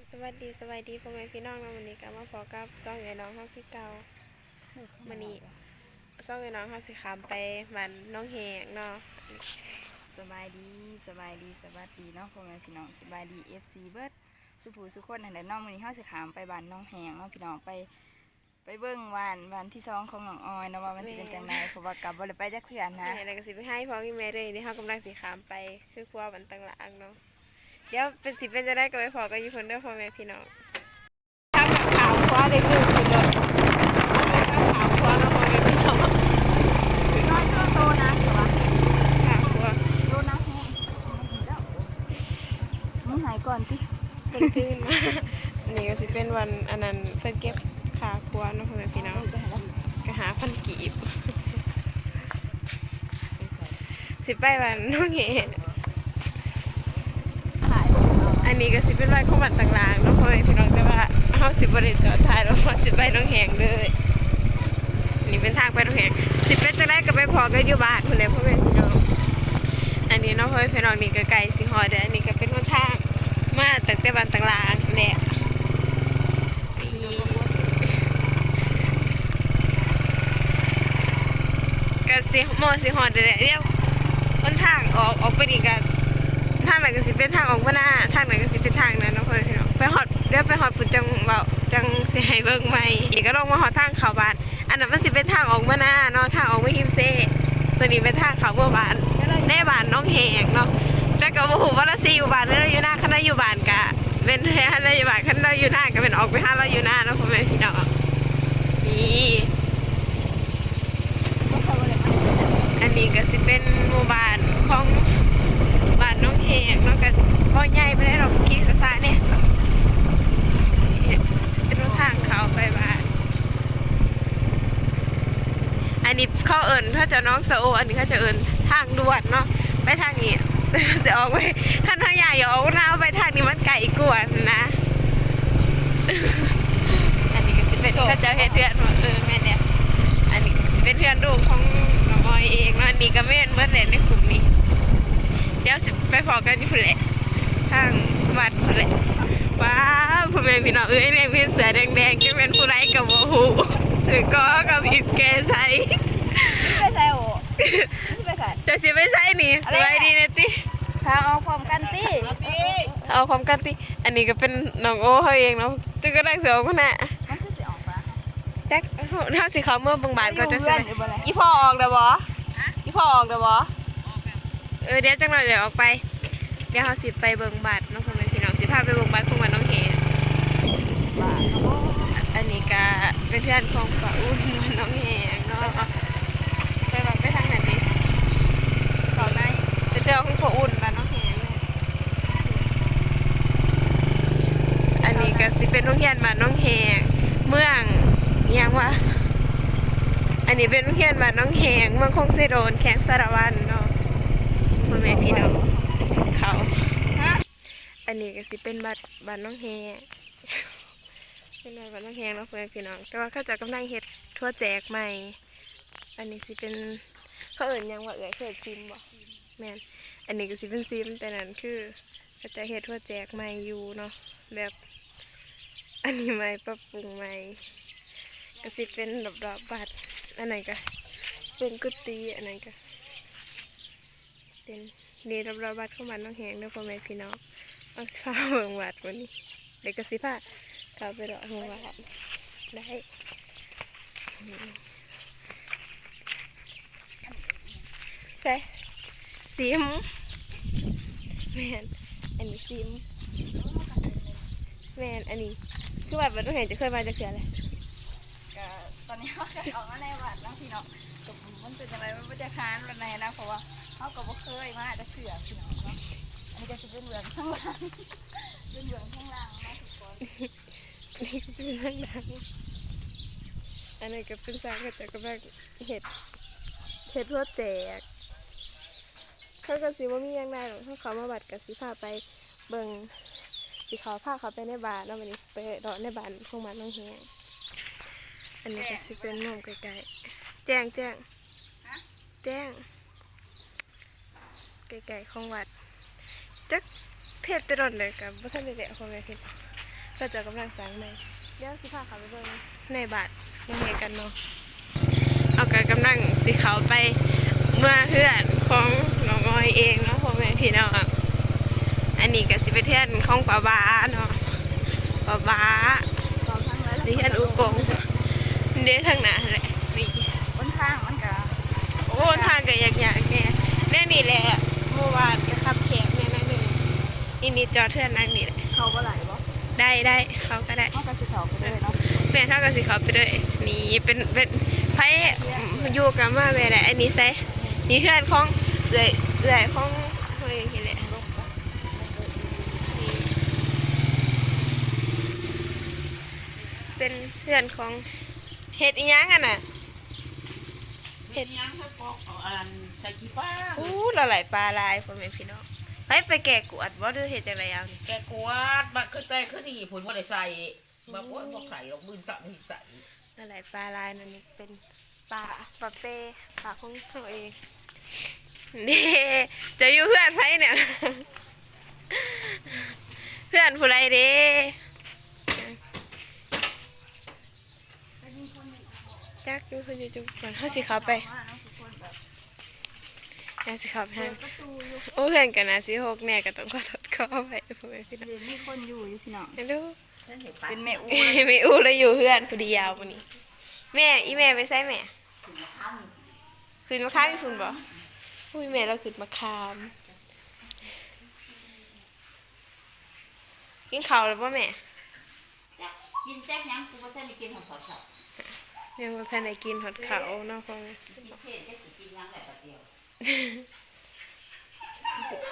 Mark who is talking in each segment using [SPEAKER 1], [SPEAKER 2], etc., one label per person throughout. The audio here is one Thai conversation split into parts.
[SPEAKER 1] บสวัสดีสวัสดีพ่อแม่พี่น้องนะวันนี้ก็มาพอกับซ่องไอ้น้องเฮาคือเก่าวันนี้ซ่องไอ้น้องเฮาสิขามไปบ้านน้องแหงเนาะ
[SPEAKER 2] สบายดีสบายดีสวัสดีเนาะพ่อแม่พี่น้องสบายดี FC เบิร์ดสุภูสุคนนั่นแหละเน้องมื้อนี้เฮาสิขามไปบ้านน้องแหงเนาะพี่น้องไป ไปเบิ่งวันวันที่สองของน้องออยเนาะว่ามันสิเป็นจังไดเพราะว่ากลับบ่ได้ไปจักเทื่อนะ
[SPEAKER 1] แม่แล้วก็สิไปให้พ่อกับแม่เลยนี่เฮากำลังสิขามไปคือครัวบันตังหลางเนาะ เดี๋ยวเป็นสิเป็นจะได้ก็ไปพอกันอยู่คนเด้อพ่อแม่พี่น้องทางขาวครัวได้คือคือรถขาวครัวเนาะพ่อแม่พี่น้อง
[SPEAKER 2] น้อยโตนะแต่ว่า
[SPEAKER 1] ขาวครัว
[SPEAKER 2] โตนะมึงหายก่อนติ
[SPEAKER 1] เพิ่นตื่นมานี่ก็สิเป็นวันอันนั้นเพิ่นเก็บขาควเนาะพ่อแม่พี่น้องก็หาพันกีบสิไปวันน้องเห็น
[SPEAKER 2] ถ่าย
[SPEAKER 1] อั นนี้ก็สิเป็นวันของวันต่างๆเนาะพ่อแม่พี่น้องแต่ว่าเฮาสิบ่ได้จอดถ่ายแล้วเราสิไปน้องแหงเลยนนี้เป็นทางไปน้องแหงสิเป็นจังไดก็ไปพอกันอยู่บ้านพุ่นแหละพ่อแม่พี่น้องอันนี้เนาะพ่อแม่พี่น้องนี่ก็ไกลสิฮอดเด้ออันนี้ก็เป็นหนทางมาตั้งแต่บ้านต่างๆแหละนี่ก็สิมอสิฮอดเด้อแหละเดี๋ยวหนทางออกออกไปนี่ก็ทางไหนก็สิเป็นทางออกมาหน้าทางไหนก็สิเป็นทางนั้นเนาะเพื่อนพี่น้องไปฮอดเดี๋ยวไปฮอดฝุ่นจังเบาจังสิให้เบิ่งใหม่อีกก็ลงมาฮอดทางเขาบานอันนั้นมันสิเป็นทางออกมาหน้าเนาะทางออกมาฮิมเซ่ตัวนี้เป็นทางเขาเมื่อบานแน่บานน้องแหงเนาะแล้วก็บ่ฮู้ว่าเราสิอยู่บ้านหรือเราอยู่หน้าคันเราอยู่บ้านกะเป็นให้เราอยู่บ้านคันเราอยู่หน้าก็เป็นออกไปหาเราอยู่หน้าเนาะพ่อแม่พี่น้องนี่อันนี้ก็สิเป็นหมู่บ้านของ น้องแหงเนาะก็บ่ใหญ่ไปได้หรอกกี่ซะซะเนี่ยเป็นทางเขาไปบ้านอันนี้เขาเอิญถ้าจะน้องโออันนี้เขาจะเอิญทางด่วนเนาะไปทางนี้จะออกไปขั้นทางใหญ่อย่าออกหน้าไปทางนี้มันไกลกว่านะอันนี้ก็สิเป็นเขาจะเฮ็ดเพื่อนเออแม่เนี่ยอันนี้สิเป็นเพื่อนลูกของน้องออยเองเนาะอันนี้ก็แม่นเมื่อแต่ในกลุ่มนี้ ดี๋ยวสิไปพอกันอยู่พุ่นแหละทางวัดพุ่นแหละว้าวพ่อแม่พี่น้องเอ้ยเนี่ยเพียนเสือแดงๆจะเป็นผู้ไรกับโมหูถือก็กับอีบแกใส่
[SPEAKER 2] ไปใส่โอ้ไปใส่
[SPEAKER 1] จะสิไปใส่นี่สบายดีนะติ
[SPEAKER 2] ทางเอาความกันติ
[SPEAKER 1] เอาความกันติอันนี้ก็เป็นน้องโอเขาเองเนาะตึกก็ได้เสือคนน่ะ
[SPEAKER 2] มันคือสิออกปะ
[SPEAKER 1] แจ็คเท่าสิเขาเมื่อบางบานก็จะใช่ไหม
[SPEAKER 2] อยู่เพื่อนอยู่บ่เลย
[SPEAKER 1] อีพ่อออกเด้อบ่อีพ่อออกเด้อบ่ เออเดี๋ยวจังหน่อยเดี๋ยวออกไป เดี๋ยวเขาสิไปเบิงบัตรน้องพ่อแม่พี่น้องสิพาไปเบิงบัตรของมันน้องเฮ
[SPEAKER 2] บ้านโอ้
[SPEAKER 1] อันนี้ก็เป็นเพื่อนของป้าอุ่นมันน้องแหงเนาะไปแบบไปทางไหนดี
[SPEAKER 2] ต่อใน
[SPEAKER 1] เป็นเพื่อนของป้าอุ่นบ้านน้องแหงเนี่ยอันนี้ก็สิเป็นโรงเรียนบ้านน้องแหงเมืองยังวะอันนี้เป็นโรงเรียนบ้านน้องแหงเมืองคงสิโดนแข้งสารวันเนาะ ม่พี่น้องเขาอันนี้ก็สิเป็นบ้านบ้านน้องแหงเป็นหน่วยบ้านน้องแหงเนาะเพื่อนพี่น้องแต่ว่าเขาจะกำลังเฮ็ดทั่วแจกใหม่ อันนี้สิเป็นเขาเอิ่นยังว่าเอ่ยเคยซิมบ่แม่นอันนี้ก็สิเป็นซิมแต่นั้นคือเขาจะเฮ็ดทั่วแจกใหม่อยู่เนาะแบบอันนี้ใหม่ปรับปรุงใหม่ก็สิเป็นดอกดอกบัตรอันไหนก็เป็นกุฏิอันนั้นก็ เป็นนี่ดอกดอกบัตรของบ้าน้องแหงเด้อพ่อแม่พี่น้องเอาสิพาเบิ่งวัดวันนี้เด็กก็สิพาเข้าไปรอหงวานได้ใช่ซิมแมนอันนี้ซิมแมนอันนี้คือว่าบัดต้องเห็นจะเคยมาจะเสือเลย
[SPEAKER 2] ตอนนี้เขาก็ออกมาในวัดแล้วพี่น้องก็มันเป็นอะไรมันจะค้านวันไหนนะเพราะว่า เขาก็บ่เคยมาจะเสือพี่น้องเนาะอันนี้ก็จะเป็นเหลืองข้างล่างเป็นเหลืองข้างล่างนะทุกคน
[SPEAKER 1] นี่ก็เป็นเรื่องดังอันนี้ก็เป็นสร้างก็จะกำลังเห็ดเห็ดทั่วแตกเขาก็สิว่ามีหยังได้หรอกถ้าเขามาบัดกับสิพาไปเบิ่งสิขาพาเขาไปในบ้านเนาะวันนี้ไปรอในบ้านของบ้านน้องแหงอันนี้ก็สิเป็นมุมไกลๆแจ้งแจ้งแจ้ง ไกลๆของวัดจักเทศตรนเลยกับบ่ทันได้แดะพ่อแม่พี่น้องก็จะกำลังสร้างใหม่เดี๋ยวสิพาเขาไปเบิ่งในบาทยังไงกันเนาะเอากกำลังสิเขาไปเมื่อเพื่อนของน้องออยเองเนาะพ่อแม่พี่น้องอันนี้ก็สิไปเทือนของป้าบ้าเนาะป้าบ้า
[SPEAKER 2] สองทางแล้ว
[SPEAKER 1] ดิฉันอุกงเดี๋ยวทางหน้าแหละนี่
[SPEAKER 2] บนทางมันก็
[SPEAKER 1] โอ้ทางก็ยากๆแน่แน่นี่แหละเมื่อ วานก็ขับแคบแน่นั่นหนึ่งนี่นี่จอเทือนนั่งนี่แหละ
[SPEAKER 2] เขาบ่ไหลบ่
[SPEAKER 1] ได้ได้เขาก็ได้
[SPEAKER 2] เขาก็สิเขาไปเลยเนาะ
[SPEAKER 1] แม่เท่ากับสิเขาไปด้วยนี่เป็นเป็นไพ่อยู่กับมาแม่แหละอันนี้ใส่นี่เพื่อนของเอื่อยเอื่อยของเฮ้ยนี่แหละนี่เป็นเพื่อนของเห็ดอีหยังอะน่ะ
[SPEAKER 3] เห็ดยังให้ปอกเอาอันใส่ขี้ฟ้า
[SPEAKER 1] อู้ละไหลายปลาลายพ่อแม่พี่น้องไปไปแก่กวดว่าดูเห็ดจังไรเอานี่
[SPEAKER 3] แกกวาดบักคือแต่คือดีผลบ่ได้ใส่บักว่าบ่ใส่หรอกมือสั่งให้ใส่
[SPEAKER 1] ละไหลายปลาลายนั่นนี่เป็นปลาปลาเป้ปลาของเขาเองนี่จะอยู่เพื่อนไผเนี่ย เพื่อนผู้ไรเด้ จักอยู่เพื่อนอยู่จุกก่อนเขาสิเขาไป
[SPEAKER 2] ว่าเนาะทุกคนแบบ
[SPEAKER 1] น่าสิเขาไปให้
[SPEAKER 2] ประตูอยู่
[SPEAKER 1] โอ้เพื่อนกันนะสิหกแน่ก็ต้องขอโทษขอไปพ่อแม่พี่น้อง
[SPEAKER 2] เดี๋ยวมีคนอยู่อยู่พี่น้อง
[SPEAKER 1] ไม่รู้
[SPEAKER 3] ฉันเห็นปลา
[SPEAKER 2] เป็นแม่อู
[SPEAKER 1] ไม่อู้แล้วอยู่เพื่อนพอดียาววันนี้ แม่อีแม่ไปใส่แม่ขึ้นมาค้ามอีฝุ่นบ่อุ้ยแม่เราขึ้นมาคามกินข้าวแล้วป่ะแม่
[SPEAKER 3] กินแจ๊กยังกูบ่ทันได้กินของเขาเขา
[SPEAKER 1] ยังไม่ทันได้กินหอดข้าวเนาะพ่อแม่
[SPEAKER 3] กินเทศได้สิกินยังแหละปะเดียว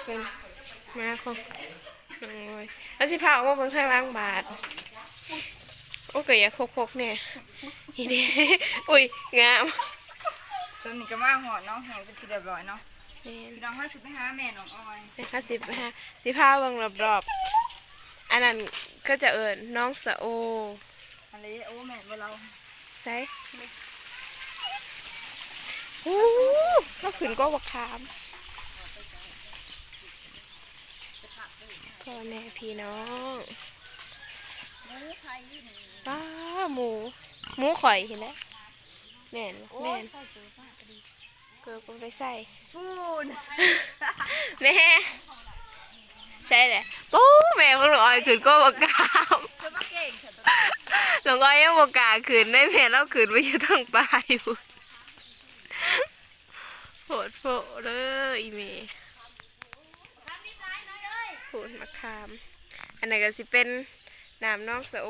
[SPEAKER 1] เป็นมาของน้องโอยแล้วสิพาออกมาเบิ่งทางล้างบาทโอ้ก็อย่าคกๆเนี่ยอีเด้อุ้ยงาม
[SPEAKER 2] ส่วนนี้ก็มาหอดน้องแหงเป็นที่เรียบร้อยเนาะ
[SPEAKER 1] แม่น
[SPEAKER 2] พี่น้องห้าสิบไปหาแม่น้องออย
[SPEAKER 1] นะคะสิบห้าสิบห้าเบิ่งรอบๆอันนั้นก็จะเอิญน้องสะโอ
[SPEAKER 2] อะไรโอ้แม่บ่เรา
[SPEAKER 1] ใช่โอ้ก็ขึ้นก็บักขามพ่อแม่พี่น้องป้าหมู หมูข่อยเห็นแล้วแม่นบ่แม่นเกลือก็ไปใส่
[SPEAKER 2] พูน
[SPEAKER 1] แม่ ใช่เลยโอ้แม่ของหนูอ้อยขึ้นก็บักาม
[SPEAKER 2] เธอม
[SPEAKER 1] หลวงอ้อยยังบอกกล้าขืนได้แม่เราขืนไปอยู่ทางปลาอยู่โหดโผล่เลยอีเมโหดมะขาม อันไหนนก็สิเป็นน้ำน้องสะโอ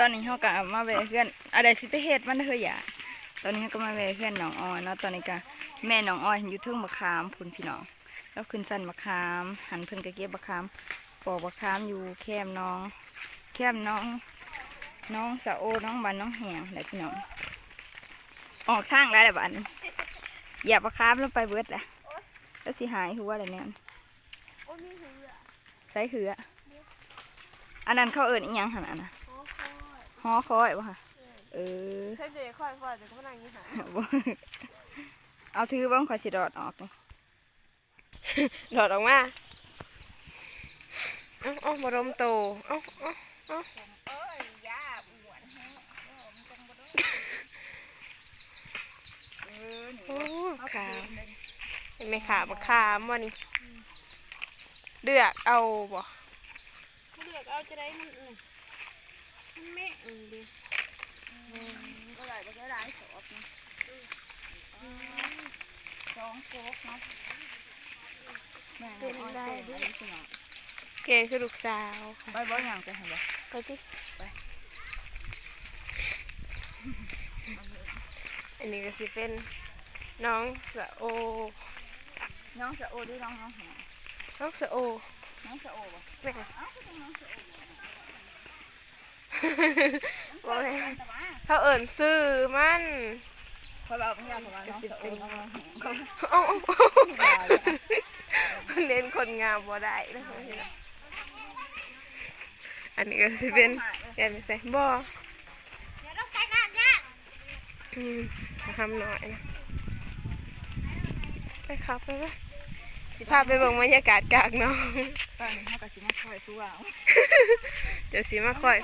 [SPEAKER 2] ตอนนี้เขาก็มาแวะเพื่อนอะไรสิไปเฮ็ดมันเฮยอย่า ตอนนี้ก็มาแวะเพื่อนน้องออยเนาะตอนนี้ก็แม่น้องออยอยู่เทึงมะขามพุ่นพี่น้องแล้วขึ้นสันมะขาม หันเพิ่นก็เก็บมะขามปอกมะขามอยู่แคมน้อง แคมน้อง น้องสะโอน้องบันน้องแหงแหละพี่น้องออกข้างแล้วแหละบันอย่ามะขามลงไปเบิดละแล้วสิหายหัวอะไรเนี่ยใส่หืออันนั้นเขาเอิญอีหยังหันอันนะฮอคอยวะค่ะ เออ
[SPEAKER 1] ใช่เจ๊ค่อยๆแต่ก็ไม่นั่งยี่หา
[SPEAKER 2] บ่เอาถือบ้างขอยสิดอดออกนี่
[SPEAKER 1] หลอดออกมาเอ้าเอ้าบรมโตเอ้าเอ้าเอ้าโอ้ขาวเห็นไหมขาวมะขามวะนี่เลือกเอาบ่เลือกเอาจะได้มันอื่นมันแม่อื่นดิ
[SPEAKER 2] ก็ได้ก็ได้สอบนี่สองโจ๊กเนาะแม่น้องอ้อยเก่งอะไรสิเนาะ
[SPEAKER 1] เก่งคือลูกสาวค่ะ
[SPEAKER 2] ไปบ่อย่างจะเห็นบ่
[SPEAKER 1] ไปดิอันนี้ก็สิเป็นน้องสะโอ
[SPEAKER 2] น้องสะโอด้วยน้องน้องแหง
[SPEAKER 1] น้องสะโอ
[SPEAKER 2] น้องสะโอบ่
[SPEAKER 1] แม่
[SPEAKER 2] เอ้าก็เป็นน้องสะโอ
[SPEAKER 1] บอกเลยเขาเอิ่นซื้อมัน
[SPEAKER 2] เพราะเราไม่อยากว่าน้องสะโอน้องน้องแหง
[SPEAKER 1] เอ้าเน้นคนงามบ่ได้นะคะอันนี้ก็สิเป็นแกนใส่บ่อืมทำหน่อยนะไปขับไปไหมสิพาไปเบิ่งบรรยากาศกลางน้อง
[SPEAKER 2] ตอนนี้เขาก็สิมาคอยตัวเอา
[SPEAKER 1] เดี๋ยวสิมาคอย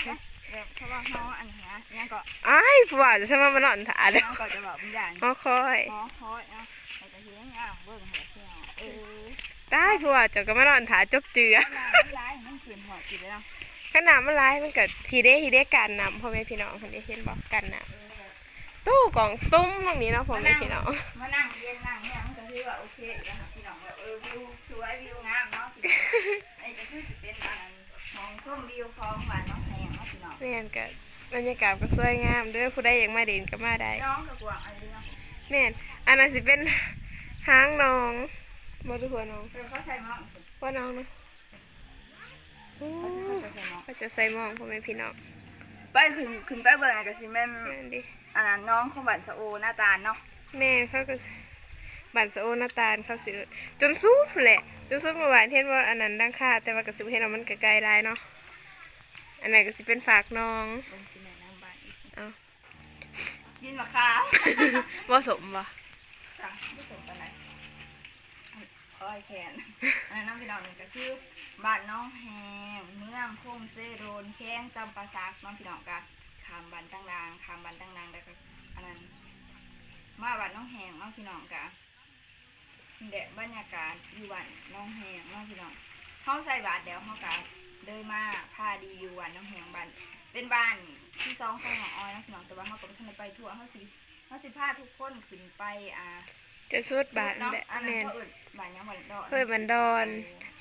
[SPEAKER 2] แบบเพราะว่าเขาอันนี้นะเนี่ยก็
[SPEAKER 1] อ้ายผู้ว่าจะใช่มามานอนถาเด้อ
[SPEAKER 2] น้องก็จะบอกบางอย่าง
[SPEAKER 1] ฮอคอย
[SPEAKER 2] หอคอยเนาะแต่ก็เห็นอ่างเบิ่งหัวเที่ยวเออ
[SPEAKER 1] ได้ผู้ว่าเจะก็มานอนถาจบเจือ
[SPEAKER 2] น้ำมันร้ายมันขืนหัวกินเลยเนาะ
[SPEAKER 1] ขนาดมันร้ายมันก็ทีเด้ทีเด้กันนำพ่อแม่พี่น้องคนนี้เห็นบอกกันนะตู้กล่องตุ้มตรงนี้เนาะพ่อแม่พี่น้อง
[SPEAKER 2] มานั่งเย็นนั่งเนี่ยมันก็คือว่าโอเคอยู่นะคะพี่น้องแบบเออวิวสวยวิวงามเนาะพี่น้องไอ้ก็คือสิเป็นอันมองส้มวิวของหวานน้องแพงเนาะ พี่น้อง
[SPEAKER 1] แม่นก็บรรยากาศก็สวยงามเด้อผู้ใดอยากมาเด่นก็มาได้
[SPEAKER 2] น้องกับกวางอะไรเนาะ
[SPEAKER 1] แม่นอันนั้นสิเป็นหางน้องบ่ดูหัวน้อง
[SPEAKER 2] เออเขาใส่หม้อ
[SPEAKER 1] ว่าน้องเนาะโอ้
[SPEAKER 2] เขาใส่หม้อ
[SPEAKER 1] เขาจะใส่หมองพ่อแม่พี่น้อง
[SPEAKER 2] ไปขึ้นขึ้นไปเบิ่งอะก็สิแม่น
[SPEAKER 1] แม่นดิ
[SPEAKER 2] อันนั้นน้องของหวานสะโอหน้าตาลเนาะ
[SPEAKER 1] แม่นเขาก็สิบัตรสะโอหน้าตาลเขาสิเอิ้นจนสู้พู้นแหละจนสู้เมื่อวานเห็นว่าอันนั้นดังค่าแต่ว่าก็สิบ่เห็นว่ามันก็ไกลหลายเนาะ อันไหนก็สิเป็นฝากน้อง
[SPEAKER 2] เบิ่งสิแม่น้ำบานอีก
[SPEAKER 1] เอา
[SPEAKER 2] กินมะขาม
[SPEAKER 1] บ่สมบ่
[SPEAKER 2] จ้ะไม่สมปานใดอ้อยแขนอันนั้นน้องพี่น้องนี่ก็คือบ้านน้องแฮงเมืองโคงเซโรนแข้งจำปาสักน้องพี่น้องกะขามบ้านตั้งนางขามบ้านตั้งนางแล้วก็อันนั้นมาบ้านน้องแฮงน้องพี่น้องกะเดะบรรยากาศอยู่บ้านน้องแฮงน้องพี่น้องเขาใส่บาทเดี๋ยวเขากะ เดินมาพาดีวิวบ้านน้องแฮงบ้านเป็นบ้านที่สองของหมอออยน้องพี่น้องแต่ว่าเขาก็ไม่ทันได้ไปทั่วเขาสิเขาสิพาทุกคนขึ้นไปอ่า
[SPEAKER 1] จะสุดบาท
[SPEAKER 2] เนาะ
[SPEAKER 1] แหละ
[SPEAKER 2] อันนั้น
[SPEAKER 1] แม่น
[SPEAKER 2] เขาเอิดบานยังบานดอน
[SPEAKER 1] เฮ้ยมันดอน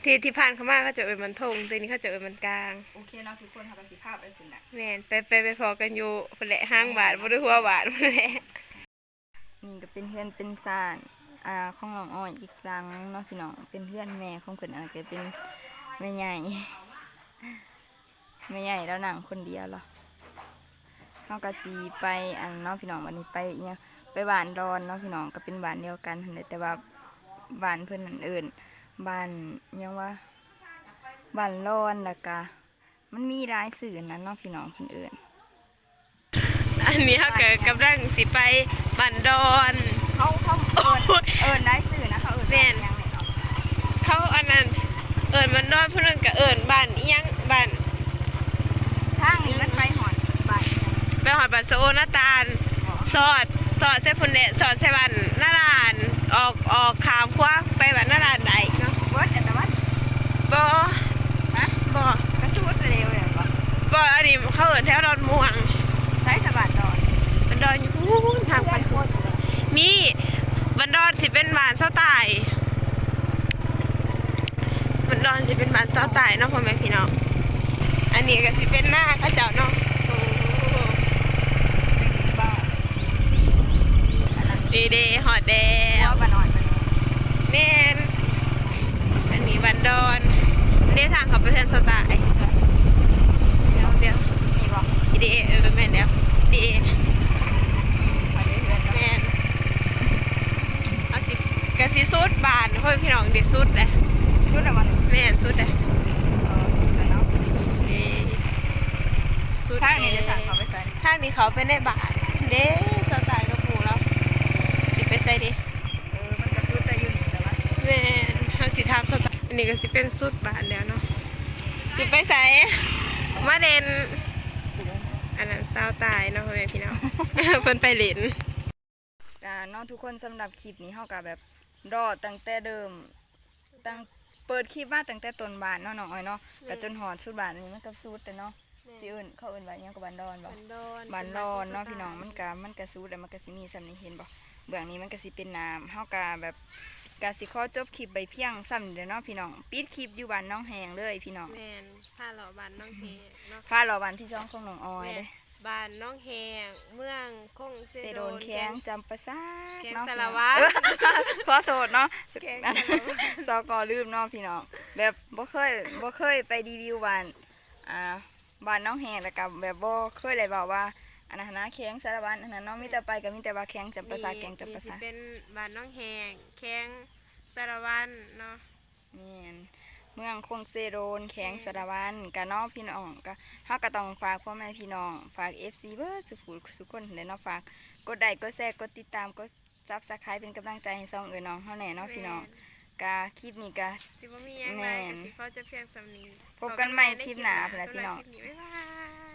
[SPEAKER 1] ที่ที่ผ่านเข้ามาเขาจะเอิ้นมันทงตัวนี้เขาจะเอิ้นมันกลาง
[SPEAKER 2] โอเคเนาะทุกคนเขาก็สิภาพไปคุณน่ะ
[SPEAKER 1] แม่นไปไปไปพอกันอยู่พุ่นแหละห้างบาทบ่ได้หัวบาทพุ่นแหละ
[SPEAKER 2] นี่ก็เป็นเพื่อนเป็นซานอ่าของน้องอ้อยอีกครั้งเนาะพี่น้องเป็นเพื่อนแม่ของเพิ่นอันนั้นก็เป็นแม่ใหญ่ แม่ใหญ่แล้วนั่งคนเดียวเหรอเฮาก็สิไปอันเนาะพี่น้องวันนี้ไปอิหยังไปบ้านดอนเนาะพี่น้องก็เป็นบ้านเดียวกันนั่นแหละแต่ว่าบ้านเพิ่นนั่นเอิ้นบ้านอิหยังว่าบ้านร้อนแล้วก็มันมีหลายสื่อนั้นเนาะพี่น้องเพิ่นเอิ้น
[SPEAKER 1] อันนี้เขาก็กำลังสิไปบันดอน
[SPEAKER 2] เขาเขาเอิญเอิญได้สื่อนะเขาเอิญ
[SPEAKER 1] แม่น
[SPEAKER 2] ยังไงเนาะ
[SPEAKER 1] เขาอันนั้นเอิ้นบันดอนผู้นั้นก็เอิ้นบ้านอีหยังบ้าน
[SPEAKER 2] ทางนี้มันไปหอดบ้าน
[SPEAKER 1] ไปหอดบันโซหน้าตาล สอดสอดใส่พุ่นแหละสอดใส่บ้านหน้าลานออกออกขามคว้าไปบ้านหน้าลานใดเนาะ
[SPEAKER 2] เบิดแต่ว่า
[SPEAKER 1] บ่
[SPEAKER 2] ฮะ
[SPEAKER 1] บ่
[SPEAKER 2] กระสู้เร็วเลยปะ
[SPEAKER 1] บ่อันนี้เขาเอิ้นแถวดอนม่วง
[SPEAKER 2] ใช้สะบัดดอน
[SPEAKER 1] บันดอนอยู่พูนทางไป
[SPEAKER 2] โคตรเลย
[SPEAKER 1] มีบันดอนสิเป็นบ้านเสาตายบันดอนสิเป็นบ้านเสาตายเนาะพ่อแม่พี่น้อง อันนี้ก็สิเป็นหน้าเขาเจ้าเนาะโอ้
[SPEAKER 2] บ้าอันนั้น
[SPEAKER 1] ดีเดฮอดแด
[SPEAKER 2] แล้ววบ้านนอนบ้านนอน
[SPEAKER 1] แน่นอันนี้บันดอนเรียกทางเขาไปเพื่อนเสาตายเดี๋ยวเดี๋ยว
[SPEAKER 2] มีบอก
[SPEAKER 1] ดีเอเออแม่นเดี๋ยวดีเอ
[SPEAKER 2] ไปเรื่อยๆเนาะ
[SPEAKER 1] แม่นเอาสิกะสิสุดบานพ่อแม่พี่น้องเด็สุดเลย
[SPEAKER 2] ชุดละวัน
[SPEAKER 1] แม่นสุดเลย
[SPEAKER 2] เออชุดละเนาะ
[SPEAKER 1] นี่ สุด
[SPEAKER 2] ทางนี้จะสั่งเขาไปใส่
[SPEAKER 1] ทางนี้เขาไปในบาทเด้สไตล์กระปูแล้วสิไปใส่ดิ
[SPEAKER 2] เออมันกระสู้แต่อยู่นี่แต่ว่า
[SPEAKER 1] แม่นทางสิทามสไตล์อันนี้ก็สิเป็นสุดบาทแล้วเนาะสิไปใส่มาเด่นอันนั้นสาวตายเนาะพ่อแม่พี่น้องเพิ่นไปเล่น
[SPEAKER 2] อ่าเนาะทุกคนสำหรับคลิปนี้เฮาก็แบบรอตั้งแต่เดิมตั้งเปิดคลิปมาตั้งแต่ต้นบานเนาะน้องอ้อยเนาะก็จนหอดชุดบานนี้มันก็สุดแต่เนาะ สิเอิ้นเขาเอิ้นว่าหยังก็บานดอนบ่
[SPEAKER 1] บันดอน
[SPEAKER 2] บานรอนเนาะพี่น้องมันก็มันก็สูดแล้วมันก็สิมีสำนี้เห็นบ่เบื้องนี้มันก็สิเป็นน้ำเฮาก็แบบก็สิขอจบคลิปไปเพียงซ้ำเด้อเนาะพี่น้องปิดคลิปอยู่บ้านน้องแหงเลยพี่น้อง
[SPEAKER 1] แม่นผ้าหล่อบ้านน้องเฮเนาะ
[SPEAKER 2] พารอวันที่ช่องของน้องออย
[SPEAKER 1] แม่
[SPEAKER 2] เด้
[SPEAKER 1] นบ้านน้องเฮเมืองคงเซ
[SPEAKER 2] เซ
[SPEAKER 1] โด
[SPEAKER 2] โด
[SPEAKER 1] น
[SPEAKER 2] น
[SPEAKER 1] แข
[SPEAKER 2] แข้
[SPEAKER 1] ง
[SPEAKER 2] งจำปาซาก
[SPEAKER 1] แข้ง
[SPEAKER 2] เนาะ
[SPEAKER 1] สา
[SPEAKER 2] พี่
[SPEAKER 1] ร
[SPEAKER 2] น้อง
[SPEAKER 1] วัตร
[SPEAKER 2] เออขอโสดเนาะ
[SPEAKER 1] แขงสารวัตร
[SPEAKER 2] สกอลืมเนาะพี่น้องแบบบ่เคยบ่เคยไปรีวิวบ้านอ่า บ้านน้องแหงแล้วก็แบบบ่เคยได้บอกว่าอันนั้นนะแข้งสารวัตรอันนั้นเนาะมีแต่ไปก็มีแต่ว่าแข้งจำปาซาแข้งจำปา
[SPEAKER 1] นี่สิ
[SPEAKER 2] ซา
[SPEAKER 1] เป็นบ้านน้องแหงแข้งสารวันเนาะ
[SPEAKER 2] แม่นเมืองคงเซโรนแข้งสารวันกะเนาะพี่น้องก็เฮาก็ต้องฝากพ่อแม่พี่น้องฝาก FC เบิดสุขุสุคนเลยเนาะฝากกดไลค์กดแชร์กดติดตามกด Subscribe เป็นกำลังใจให้ซองเอ๋ยน้องเฮาแน่เนาะพี่น้อง กาคลิปนี้กา
[SPEAKER 1] สิบ่มีหยังไง
[SPEAKER 2] แม่น
[SPEAKER 1] ก็สิขอจะเพียงสำนี
[SPEAKER 2] พบกันใหม่คลิปหน้าพุ่นล่ะพี่น้อง
[SPEAKER 1] สำหรับคลิปบ๊ายบาย